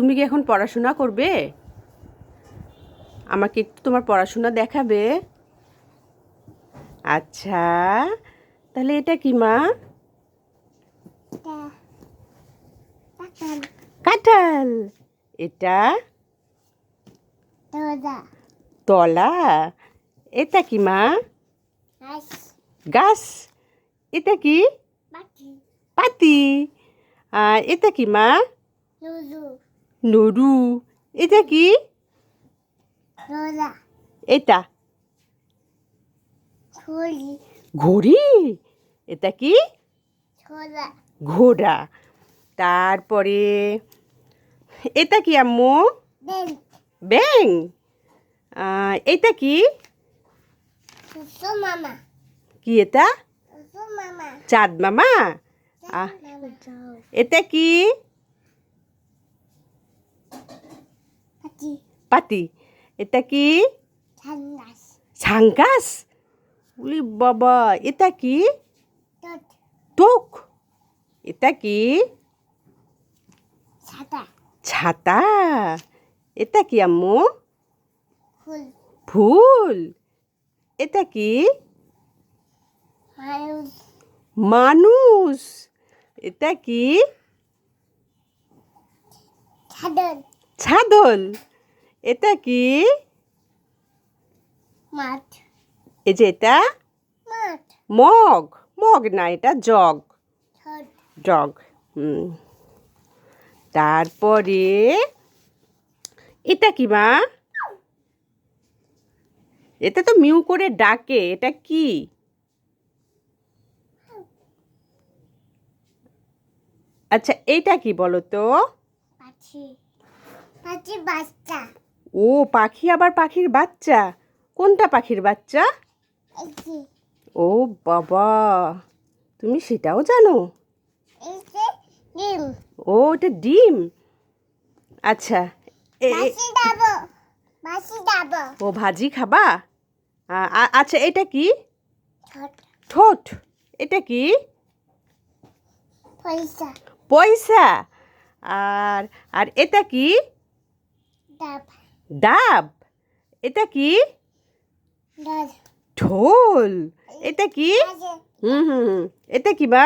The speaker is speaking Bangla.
তুমি কি এখন পড়াশোনা করবে? আমাকে একটু তোমার পড়াশোনা দেখাবে। আচ্ছা তাহলে এটা কি মা? কাঁঠাল। এটা? তলা। এটা কি মা? গাছ। এটা কি? পাতি। এটা কি মা? নরু এটা কি? এটা? ঘড়ি। এটা কি? ঘোড়া। তারপরে এটা কি আম্মু? ব্যাং এটা কি? কি এটা? মামা। চাঁদ মামা? এটা কি? পাতি। এটা কি? ছাঙ্গাস উলি বাবা এটা কি? টোক। এটা কি? ছাতা। ছাতা? এটা কি আম্মু? ফুল। এটা কি? মানুষ। এটা কি? ছাদন ছাদল। এটা কি? মাঠ। এই যে এটা? মাঠ। মগ। মগ না এটা জগ। জগ। হুম। তারপরে এটা কি মা? এটা তো মিউ করে ডাকে এটা কি? আচ্ছা এটা কি বলো তো? পাখি। পাখি বাচ্চা। ও পাখি আবার পাখির বাচ্চা। কোনটা পাখির বাচ্চা? ও বাবা তুমি সেটাও জানো? ও ওটা ডিম? আচ্ছা ও ভাজি খাবা? আচ্ছা এটা কি? ঠোঁট এটা কি? পয়সা। পয়সা। আর আর এটা কি? ডাব। ডাব? এটা কি? ঢোল। এটা কি? হুম হুম হুম। এটা কি বা